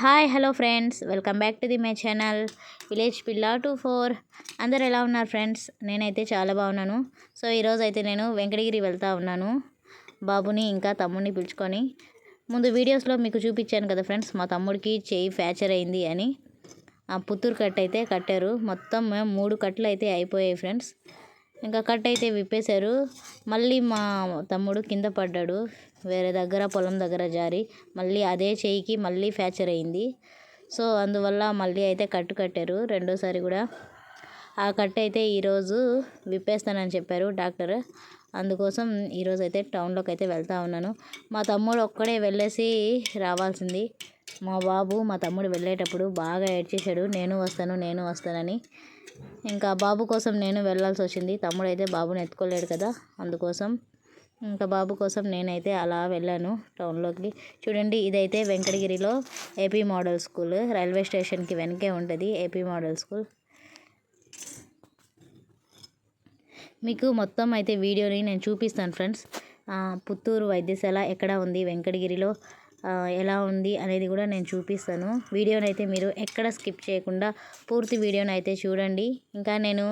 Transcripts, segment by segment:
Hi hello friends. Welcome back to the my channel village పిల్లా two four. అందరు ఎలా ఉన్నారు ఫ్రెండ్స్? నేనైతే చాలా బాగున్నాను. సో ఈరోజు అయితే నేను వెంకటగిరి వెళ్తా ఉన్నాను. బాబుని ఇంకా తమ్ముడిని పిలుచుకొని. ముందు వీడియోస్లో మీకు చూపించాను కదా ఫ్రెండ్స్ మా తమ్ముడికి చేయి ఫ్యాక్చర్ అయింది అని. ఆ పుత్తూరు కట్ అయితే కట్టారు. మొత్తం మూడు కట్లు అయితే అయిపోయాయి ఫ్రెండ్స్. ఇంకా కట్ అయితే విప్పేశారు. మళ్ళీ మా తమ్ముడు కింద పడ్డాడు. వేరే దగ్గర పొలం దగ్గర జారి మళ్ళీ అదే చేయికి మళ్ళీ ఫ్రాక్చర్ అయింది. సో అందువల్ల మళ్ళీ అయితే కట్టు కట్టారు. రెండోసారి కూడా ఆ కట్ అయితే ఈరోజు విప్పేస్తానని చెప్పారు డాక్టర్. అందుకోసం ఈరోజు అయితే టౌన్లోకి అయితే వెళ్తా ఉన్నాను. మా తమ్ముడు ఒక్కడే వెళ్ళేసి రావాల్సింది. మా బాబు మా తమ్ముడు వెళ్ళేటప్పుడు బాగా ఏడ్చేశాడు నేను వస్తాను నేను వస్తానని. ఇంకా బాబు కోసం నేను వెళ్ళాల్సి వచ్చింది. తమ్ముడు అయితే బాబుని ఎత్తుకోలేడు కదా. అందుకోసం ఇంకా బాబు కోసం నేనైతే అలా వెళ్ళాను టౌన్లోకి. చూడండి ఇదైతే వెంకటగిరిలో ఏపీ మోడల్ స్కూల్. రైల్వే స్టేషన్కి వెనకే ఉంటుంది ఏపీ మోడల్ స్కూల్. మీకు మొత్తం అయితే వీడియోని నేను చూపిస్తాను ఫ్రెండ్స్. పుత్తూరు వైద్యశాల ఎక్కడ ఉంది వెంకటగిరిలో ఎలా ఉంది అనేది కూడా నేను చూపిస్తాను. వీడియోని అయితే మీరు ఎక్కడ స్కిప్ చేయకుండా పూర్తి వీడియోని అయితే చూడండి. ఇంకా నేను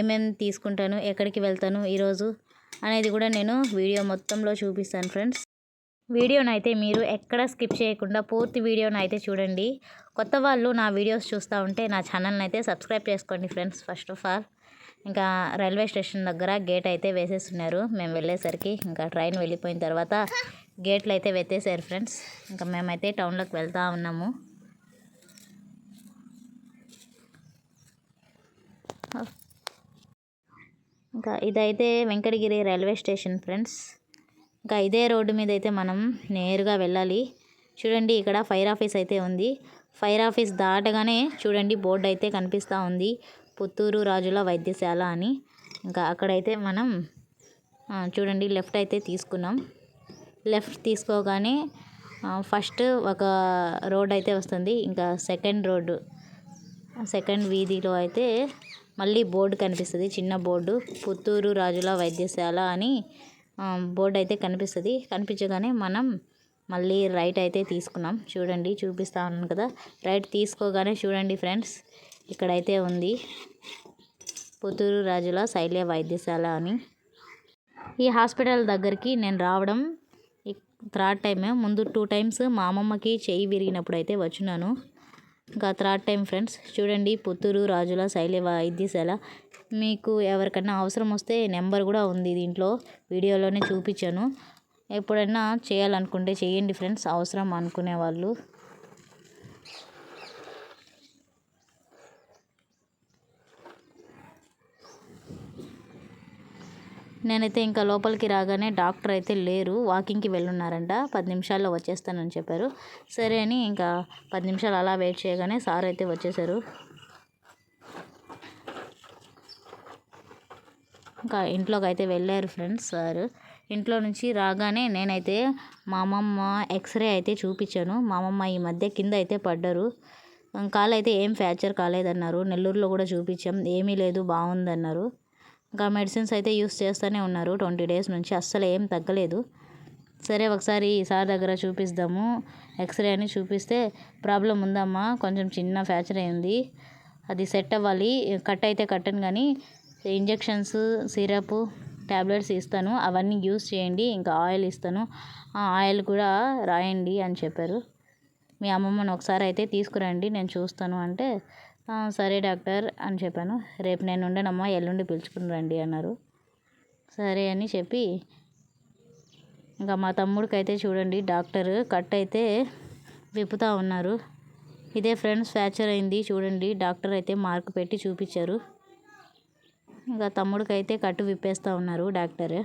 ఏమేమి తీసుకుంటాను ఎక్కడికి వెళ్తాను ఈరోజు? అనేది కూడా నేను వీడియో మొత్తంలో చూపిస్తాను ఫ్రెండ్స్. వీడియోని అయితే మీరు ఎక్కడ స్కిప్ చేయకుండా పూర్తి వీడియోని అయితే చూడండి. కొత్త వాళ్ళు నా వీడియోస్ చూస్తూ ఉంటే నా ఛానల్ని అయితే సబ్స్క్రైబ్ చేసుకోండి ఫ్రెండ్స్ ఫస్ట్ ఆఫ్ ఆల్. ఇంకా రైల్వే స్టేషన్ దగ్గర గేట్ అయితే వేసేస్తున్నారు. మేము వెళ్ళేసరికి ఇంకా ట్రైన్ వెళ్ళిపోయిన తర్వాత గేట్లు అయితే వెత్తేసారు ఫ్రెండ్స్. ఇంకా మేమైతే టౌన్లోకి వెళ్తూ ఉన్నాము. ఇంకా ఇదైతే వెంకటగిరి రైల్వే స్టేషన్ ఫ్రెండ్స్. ఇంకా ఇదే రోడ్డు మీద అయితే మనం నేరుగా వెళ్ళాలి. చూడండి ఇక్కడ ఫైర్ ఆఫీస్ అయితే ఉంది. ఫైర్ ఆఫీస్ దాటగానే చూడండి బోర్డు అయితే కనిపిస్తూ ఉంది. పుత్తూరు రాజుల వైద్యశాల అని. ఇంకా అక్కడైతే మనం చూడండి లెఫ్ట్ అయితే తీసుకున్నాం. లెఫ్ట్ తీసుకోగానే ఫస్ట్ ఒక రోడ్ అయితే వస్తుంది. ఇంకా సెకండ్ రోడ్డు సెకండ్ వీధిలో అయితే మళ్ళీ బోర్డు కనిపిస్తుంది. చిన్న బోర్డు. పుత్తూరు రాజుల వైద్యశాల అని బోర్డు అయితే కనిపిస్తుంది. కనిపించగానే మనం మళ్ళీ రైట్ అయితే తీసుకున్నాం. చూడండి చూపిస్తా ఉన్నాను కదా. రైట్ తీసుకోగానే చూడండి ఫ్రెండ్స్ ఇక్కడైతే ఉంది పుత్తూరు రాజుల శైల్య వైద్యశాల అని. ఈ హాస్పిటల్ దగ్గరికి నేను రావడం థర్డ్ టైమే. ముందు టూ టైమ్స్ మా అమ్మమ్మకి చెయ్యి విరిగినప్పుడు అయితే వచ్చినాను. ఇంకా థర్డ్ టైం ఫ్రెండ్స్. చూడండి పుత్తూరు రాజుల శైలి వైద్యశాల. మీకు ఎవరికైనా అవసరం వస్తే నెంబర్ కూడా ఉంది దీంట్లో. వీడియోలోనే చూపించాను. ఎప్పుడైనా చేయాలనుకుంటే చేయండి ఫ్రెండ్స్ అవసరం అనుకునే వాళ్ళు నేనైతే ఇంకా లోపలికి రాగానే డాక్టర్ అయితే లేరు. వాకింగ్కి వెళ్ళున్నారంట. పది నిమిషాల్లో వచ్చేస్తానని చెప్పారు. సరే అని ఇంకా పది నిమిషాలు అలా వెయిట్ చేయగానే సార్ అయితే వచ్చేసారు. ఇంకా ఇంట్లోకి అయితే వెళ్ళారు ఫ్రెండ్స్ సార్. ఇంట్లో నుంచి రాగానే నేనైతే మా అమ్మమ్మ ఎక్స్రే అయితే చూపించాను. మా అమ్మమ్మ ఈ మధ్య కింద అయితే పడ్డారు. కాలు అయితే ఏం ఫ్రాక్చర్ కాలేదన్నారు. నెల్లూరులో కూడా చూపించాం. ఏమీ లేదు బాగుందన్నారు. ఇంకా మెడిసిన్స్ అయితే యూస్ చేస్తూనే ఉన్నారు. ట్వంటీ డేస్ నుంచి అస్సలు ఏం తగ్గలేదు. సరే ఒకసారి సార్ దగ్గర చూపిస్తాము ఎక్స్రే అని చూపిస్తే ప్రాబ్లం ఉందమ్మా. కొంచెం చిన్న ఫ్రాక్చర్ అయింది అది సెట్ అవ్వాలి. కట్ అయితే కట్టను కానీ ఇంజెక్షన్స్ సిరప్ ట్యాబ్లెట్స్ ఇస్తాను. అవన్నీ యూస్ చేయండి. ఇంకా ఆయిల్ ఇస్తాను. ఆ ఆయిల్ కూడా రాయండి అని చెప్పారు. మీ అమ్మమ్మని ఒకసారి అయితే తీసుకురండి. నేను చూస్తాను అంటే సరే డాక్టర్ అని చెప్పాను. రేపు నేను ఉండనమ్మా ఎల్లుండి పిలుచుకుని రండి అన్నారు. సరే అని చెప్పి ఇంకా మా తమ్ముడికి అయితే చూడండి డాక్టర్ కట్ అయితే విప్పుతూ ఉన్నారు. ఇదే ఫ్రెండ్స్ ఫ్రాక్చర్ అయింది చూడండి డాక్టర్ అయితే మార్క్ పెట్టి చూపించారు. ఇంకా తమ్ముడికి అయితే కట్టు విప్పేస్తూ ఉన్నారు డాక్టర్.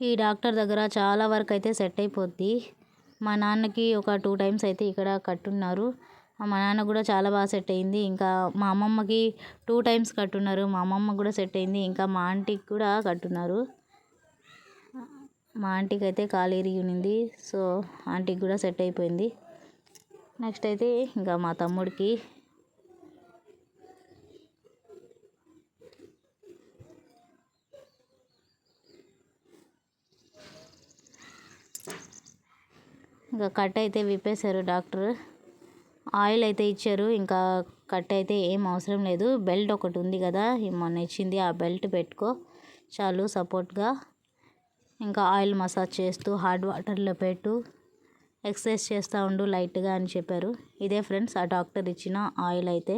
ఈ డాక్టర్ దగ్గర చాలా వరకు అయితే సెట్ అయిపోద్ది. మా నాన్నకి ఒక టూ టైమ్స్ అయితే ఇక్కడ కట్టున్నారు. మా నాన్న కూడా చాలా బాగా సెట్ అయింది. ఇంకా మా అమ్మమ్మకి టూ టైమ్స్ కట్టున్నారు. మా అమ్మమ్మ కూడా సెట్ అయింది. ఇంకా మా ఆంటీకి కూడా కట్టున్నారు. మా ఆంటీకి అయితే కాలు ఇరిగి ఉన్నింది సో ఆంటీకి కూడా సెట్ అయిపోయింది. నెక్స్ట్ అయితే ఇంకా మా తమ్ముడికి ఇంకా కట్ అయితే విప్పేశారు డాక్టర్. ఆయిల్ అయితే ఇచ్చారు. ఇంకా కట్ అయితే ఏం అవసరం లేదు. బెల్ట్ ఒకటి ఉంది కదా మొన్న ఇచ్చింది. ఆ బెల్ట్ పెట్టుకో చాలు సపోర్ట్గా. ఇంకా ఆయిల్ మసాజ్ చేస్తూ హాట్ వాటర్లో పెట్టు ఎక్సర్సైజ్ చేస్తూ ఉండు లైట్గా అని చెప్పారు. ఇదే ఫ్రెండ్స్ ఆ డాక్టర్ ఇచ్చిన ఆయిల్ అయితే.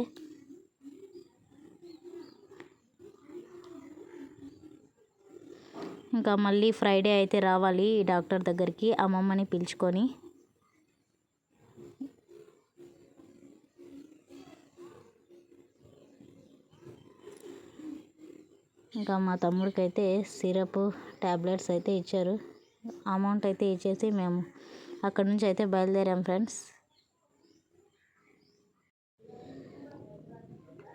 ఇంకా మళ్ళీ ఫ్రైడే అయితే రావాలి ఈ డాక్టర్ దగ్గరికి అమ్మమ్మని పిలుచుకొని. ఇంకా మా తమ్ముడికైతే సిరప్ ట్యాబ్లెట్స్ అయితే ఇచ్చారు. అమౌంట్ అయితే ఇచ్చేసి మేము అక్కడ నుంచి అయితే బయలుదేరాం ఫ్రెండ్స్.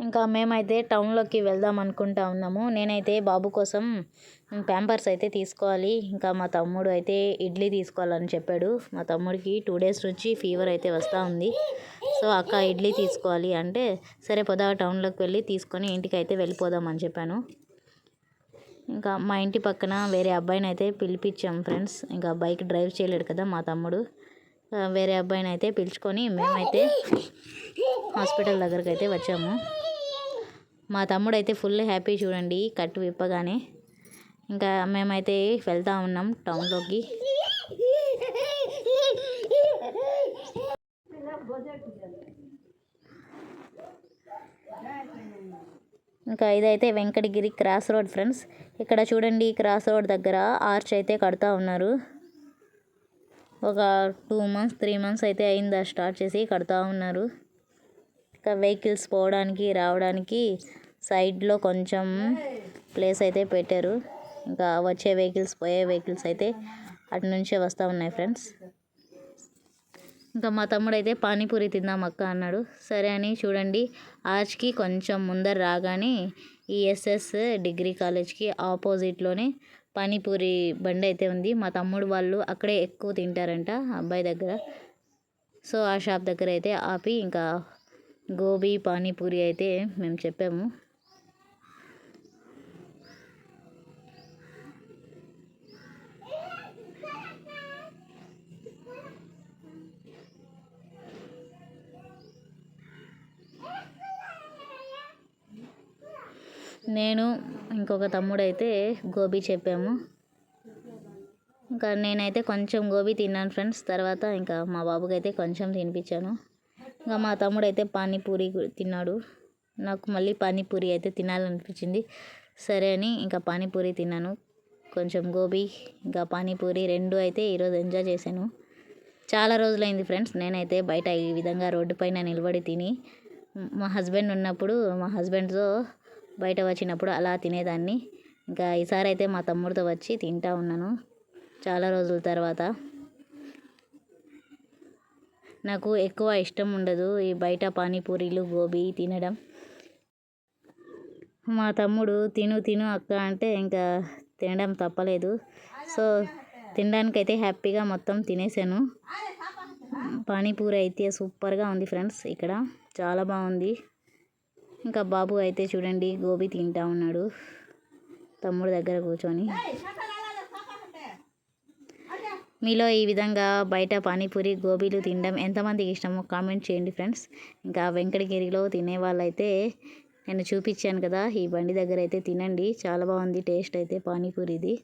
ఇంకా మేమైతే టౌన్లోకి వెళ్దాం అనుకుంటా ఉన్నాము. నేనైతే బాబు కోసం ప్యాంపర్స్ అయితే తీసుకోవాలి. ఇంకా మా తమ్ముడు అయితే ఇడ్లీ తీసుకోవాలని చెప్పాడు. మా తమ్ముడికి టూ డేస్ నుంచి ఫీవర్ అయితే వస్తూ ఉంది. సో అక్క ఇడ్లీ తీసుకోవాలి అంటే సరే పొదా టౌన్లోకి వెళ్ళి తీసుకొని ఇంటికి అయితే వెళ్ళిపోదాం అని చెప్పాను. ఇంకా మా ఇంటి పక్కన వేరే అబ్బాయిని అయితే పిలిపించాం ఫ్రెండ్స్. ఇంకా బైక్ డ్రైవ్ చేయలేడు కదా మా తమ్ముడు. వేరే అబ్బాయిని అయితే పిలుచుకొని మేమైతే హాస్పిటల్ దగ్గరికి అయితే వచ్చాము. మా తమ్ముడు అయితే ఫుల్ హ్యాపీ చూడండి కట్టు విప్పగానే. ఇంకా మేమైతే వెళ్తా ఉన్నాం టౌన్లోకి. ఇంకా ఇదైతే వెంకటగిరి క్రాస్ రోడ్ ఫ్రెండ్స్. ఇక్కడ చూడండి క్రాస్ రోడ్ దగ్గర ఆర్చ్ అయితే కడతా ఉన్నారు. ఒక టూ మంత్స్ త్రీ మంత్స్ అయితే అయిందా స్టార్ట్ చేసి కడతా ఉన్నారు. ఇంకా వెహికల్స్ పోవడానికి రావడానికి సైడ్లో కొంచెం ప్లేస్ అయితే పెట్టారు. ఇంకా వచ్చే వెహికల్స్ పోయే వెహికల్స్ అయితే అటు నుంచే వస్తూ ఉన్నాయి ఫ్రెండ్స్. ఇంకా మా తమ్ముడు అయితే పానీపూరి తిందాం అక్క అన్నాడు. సరే అని చూడండి ఆర్చ్కి కొంచెం ముందర రాగానే ఈఎస్ఎస్ డిగ్రీ కాలేజ్కి ఆపోజిట్లోనే పానీపూరి బండి అయితే ఉంది. మా తమ్ముడు వాళ్ళు అక్కడే ఎక్కువ తింటారంట అబ్బాయి దగ్గర. సో ఆ షాప్ దగ్గర అయితే ఆపి ఇంకా గోబీ పానీపూరి అయితే మేము చెప్పాము. నేను ఇంకొక తమ్ముడైతే గోబీ చెప్పాము. ఇంకా నేనైతే కొంచెం గోబీ తిన్నాను ఫ్రెండ్స్. తర్వాత ఇంకా మా బాబుకైతే అయితే కొంచెం తినిపించాను. ఇంకా మా తమ్ముడు అయితే పానీపూరి తిన్నాడు. నాకు మళ్ళీ పానీపూరి అయితే తినాలనిపించింది. సరే అని ఇంకా పానీపూరి తిన్నాను. కొంచెం గోబీ ఇంకా పానీపూరి రెండు అయితే ఈరోజు ఎంజాయ్ చేశాను. చాలా రోజులైంది ఫ్రెండ్స్. నేనైతే బయట ఈ విధంగా రోడ్డు పైన నిలబడి తిని మా హస్బెండ్ ఉన్నప్పుడు మా హస్బెండ్తో బయట వచ్చినప్పుడు అలా తినేదాన్ని. ఇంకా ఈసారి అయితే మా తమ్ముడితో వచ్చి తింటా ఉన్నాను. చాలా రోజుల తర్వాత. నాకు ఎక్కువ ఇష్టం ఉండదు ఈ బయట పానీపూరీలు గోబీ తినడం. మా తమ్ముడు తిను తిను అక్క అంటే ఇంకా తినడం తప్పలేదు. సో తినడానికైతే హ్యాపీగా మొత్తం తినేసాను. పానీపూరి అయితే సూపర్గా ఉంది ఫ్రెండ్స్ ఇక్కడ చాలా బాగుంది. ఇంకా బాబు అయితే చూడండి గోబీ తింటా ఉన్నాడు. తమ్ముడు దగ్గర కూర్చొని. మీలో ఈ విధంగా బయట పానీపూరి గోబీలు తినడం ఎంతమందికి ఇష్టమో కామెంట్ చేయండి ఫ్రెండ్స్. ఇంకా వెంకటగిరిలో తినే వాళ్ళైతే నేను చూపించాను కదా ఈ బండి దగ్గర అయితే తినండి. చాలా బాగుంది టేస్ట్ అయితే పానీపూరిది.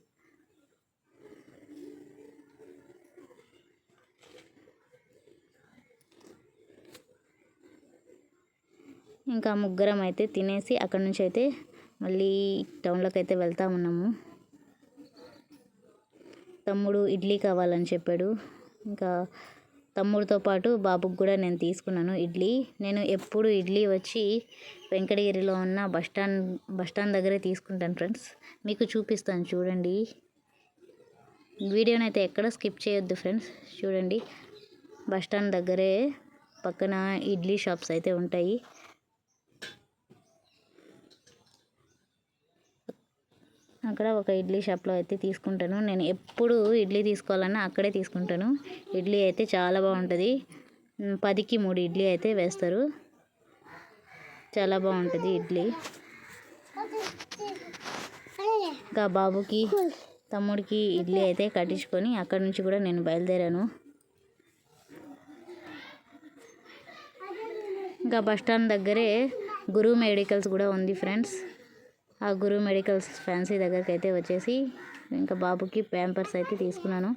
ఇంకా ముగ్గురం అయితే తినేసి అక్కడ నుంచి అయితే మళ్ళీ టౌన్లోకి అయితే వెళ్తా ఉన్నాము. తమ్ముడు ఇడ్లీ కావాలని చెప్పాడు. ఇంకా తమ్ముడితో పాటు బాబుకి కూడా నేను తీసుకున్నాను ఇడ్లీ. నేను ఎప్పుడు ఇడ్లీ వచ్చి వెంకటగిరిలో ఉన్న బస్ స్టాండ్ దగ్గరే తీసుకుంటాను ఫ్రెండ్స్. మీకు చూపిస్తాను చూడండి. వీడియోని అయితే ఎక్కడ స్కిప్ చేయొద్దు ఫ్రెండ్స్. చూడండి. బస్ స్టాండ్ దగ్గరే పక్కన ఇడ్లీ షాప్స్ అయితే ఉంటాయి. అక్కడ ఒక ఇడ్లీ షాప్లో అయితే తీసుకుంటాను. నేను ఎప్పుడు ఇడ్లీ తీసుకోవాలన్నా అక్కడే తీసుకుంటాను. ఇడ్లీ అయితే చాలా బాగుంటుంది. పదికి మూడు ఇడ్లీ అయితే వేస్తారు. చాలా బాగుంటుంది ఇడ్లీ. ఇంకా బాబుకి తమ్ముడికి ఇడ్లీ అయితే కట్టించుకొని అక్కడ నుంచి కూడా నేను బయలుదేరాను. ఇంకా బస్టాండ్ దగ్గరే గురు మెడికల్స్ కూడా ఉంది ఫ్రెండ్స్. ఆ గురు మెడికల్స్ ఫ్యాన్సీ దగ్గరికి అయితే వచ్చేసి ఇంకా బాబుకి ప్యాంపర్స్ అయితే తీసుకున్నాను.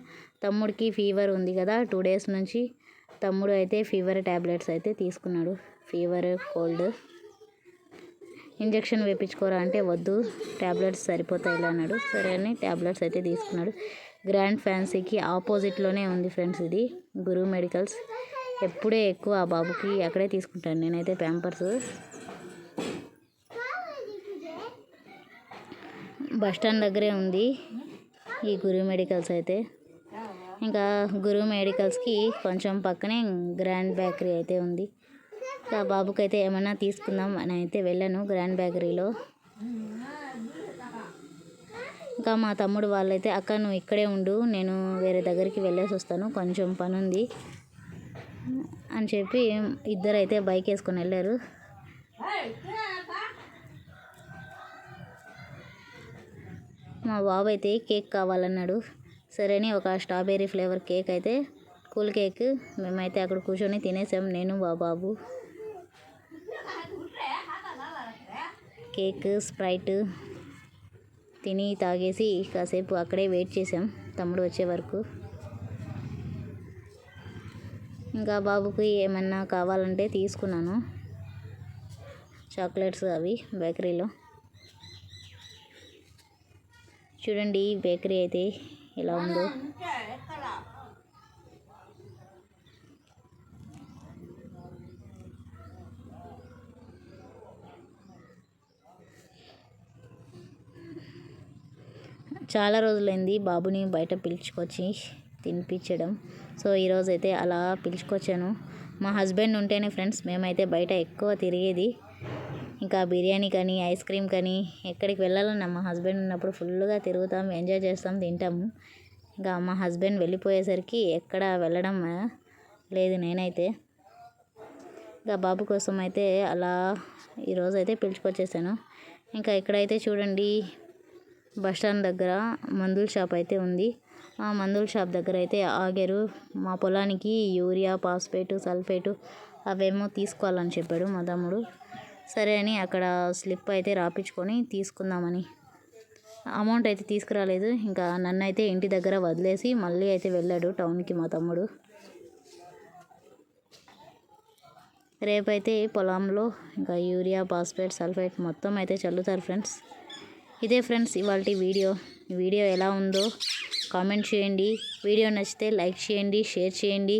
తమ్ముడికి ఫీవర్ ఉంది కదా టూ డేస్ నుంచి తమ్ముడు అయితే ఫీవర్ ట్యాబ్లెట్స్ అయితే తీసుకున్నాడు. Fever cold. ఇంజెక్షన్ వేయించుకోరా అంటే వద్దు ట్యాబ్లెట్స్ సరిపోతాయి అన్నాడు. సరే అని ట్యాబ్లెట్స్ అయితే తీసుకున్నాడు. గ్రాండ్ ఫ్యాన్సీకి ఆపోజిట్లోనే ఉంది ఫ్రెండ్స్ ఇది గురు మెడికల్స్. ఎప్పుడే ఎక్కువ ఆ బాబుకి అక్కడే తీసుకుంటాను. నేనైతే ప్యాంపర్స్. బస్ స్టాండ్ దగ్గరే ఉంది. ఈ గురు మెడికల్స్ అయితే. ఇంకా గురు మెడికల్స్కి కొంచెం పక్కనే గ్రాండ్ బేకరీ అయితే ఉంది. ఇంకా బాబుకి అయితే ఏమన్నా తీసుకుందాం అని అయితే వెళ్ళాను గ్రాండ్ బేకరీలో. ఇంకా మా తమ్ముడు వాళ్ళైతే అక్క నువ్వు ఇక్కడే ఉండు నేను వేరే దగ్గరికి వెళ్ళేసి వస్తాను కొంచెం పని ఉంది అని చెప్పి ఇద్దరు అయితే బైక్ వేసుకొని వెళ్ళారు. మా బాబు అయితే కేక్ కావాలన్నాడు. సరే అని ఒక స్ట్రాబెర్రీ ఫ్లేవర్ కేక్ అయితే కూల్ కేక్. మేమైతే అక్కడ కూర్చొని తినేసాం నేను మా బాబు. కేక్ స్ప్రైట్ తిని తాగేసి కాసేపు అక్కడే వెయిట్ చేసాం తమ్ముడు వచ్చే వరకు. ఇంకా బాబుకి ఏమన్నా కావాలంటే తీసుకున్నాను. చాక్లెట్స్ అవి బేకరీలో. చూడండి బేకరీ అయితే ఎలా ఉందో. చాలా రోజులైంది బాబుని బయట పిలుచుకొచ్చి తినిపించడం. సో ఈరోజైతే అలా పిలుచుకొచ్చాను. మా హస్బెండ్ ఉంటేనే ఫ్రెండ్స్ మేమైతే బయట ఎక్కువ తిరిగేది. ఇంకా బిర్యానీ కానీ ఐస్ క్రీమ్ కానీ ఎక్కడికి వెళ్ళాలన్నా మా హస్బెండ్ ఉన్నప్పుడు ఫుల్గా తిరుగుతాం ఎంజాయ్ చేస్తాం తింటాము. ఇంకా మా హస్బెండ్ వెళ్ళిపోయేసరికి ఎక్కడ వెళ్ళడం లేదు నేనైతే. ఇంకా బాబు కోసం అయితే అలా ఈరోజు అయితే పిలుచుకొచ్చేసాను. ఇంకా ఇక్కడైతే చూడండి బస్ స్టాండ్ దగ్గర మందుల షాప్ అయితే ఉంది. ఆ మందుల షాప్ దగ్గర అయితే ఆగారు. మా పొలానికి యూరియా పాస్పేటు సల్ఫేటు అవేమో తీసుకోవాలని చెప్పాడు మా తమ్ముడు. సరే అని అక్కడ స్లిప్ అయితే రాపించుకొని తీసుకుందామని. అమౌంట్ అయితే తీసుకురాలేదు. ఇంకా నన్ను అయితే ఇంటి దగ్గర వదిలేసి మళ్ళీ అయితే వెళ్ళాడు టౌన్కి మా తమ్ముడు. రేపైతే పొలంలో ఇంకా యూరియా పాస్పేట్ సల్ఫేట్ మొత్తం అయితే చల్లుతారు ఫ్రెండ్స్. ఇదే ఫ్రెండ్స్ ఇవాళ వీడియో. వీడియో ఎలా ఉందో కామెంట్ చేయండి. వీడియో నచ్చితే లైక్ చేయండి షేర్ చేయండి.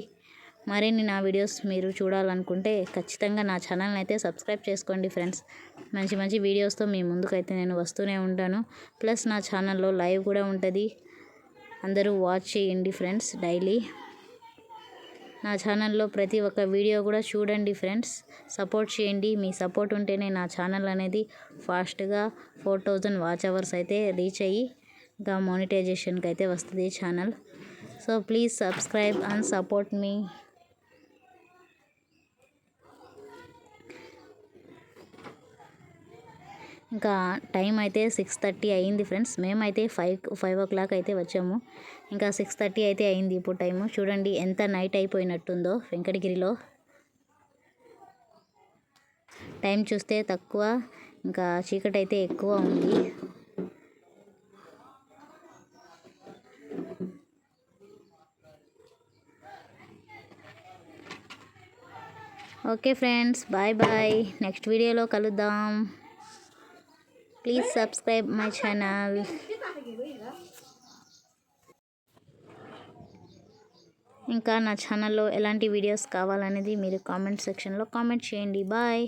మరిన్ని నా వీడియోస్ మీరు చూడాలనుకుంటే ఖచ్చితంగా నా ఛానల్ని అయితే సబ్స్క్రైబ్ చేసుకోండి ఫ్రెండ్స్. మంచి మంచి వీడియోస్తో మీ ముందుకైతే నేను వస్తూనే ఉంటాను. ప్లస్ నా ఛానల్లో లైవ్ కూడా ఉంటుంది. అందరూ వాచ్ చేయండి ఫ్రెండ్స్ డైలీ. నా ఛానల్లో ప్రతి ఒక్క వీడియో కూడా చూడండి ఫ్రెండ్స్. సపోర్ట్ చేయండి. మీ సపోర్ట్ ఉంటేనే నా ఛానల్ అనేది ఫాస్ట్గా ఫోర్ థౌజండ్ వాచ్ అవర్స్ అయితే రీచ్ అయ్యి ఇంకా మానిటైజేషన్కి అయితే వస్తుంది channel. So please subscribe and support మీ. ఇంకా టైం అయితే సిక్స్ థర్టీ అయింది ఫ్రెండ్స్. మేమైతే ఫైవ్ ఫైవ్ ఓ క్లాక్ అయితే వచ్చాము. ఇంకా సిక్స్ థర్టీ అయితే అయింది ఇప్పుడు టైము. చూడండి ఎంత నైట్ అయిపోయినట్టుందో వెంకటగిరిలో. టైం చూస్తే తక్కువ ఇంకా చీకటి అయితే ఎక్కువ ఉంది. Okay friends bye bye. Next వీడియోలో కలుద్దాం. ప్లీజ్ సబ్స్క్రైబ్ మై ఛానల్ ఇంకా నా ఛానల్లో ఎలాంటి వీడియోస్ కావాలనేది మీరు కామెంట్ సెక్షన్లో కామెంట్ చేయండి. బాయ్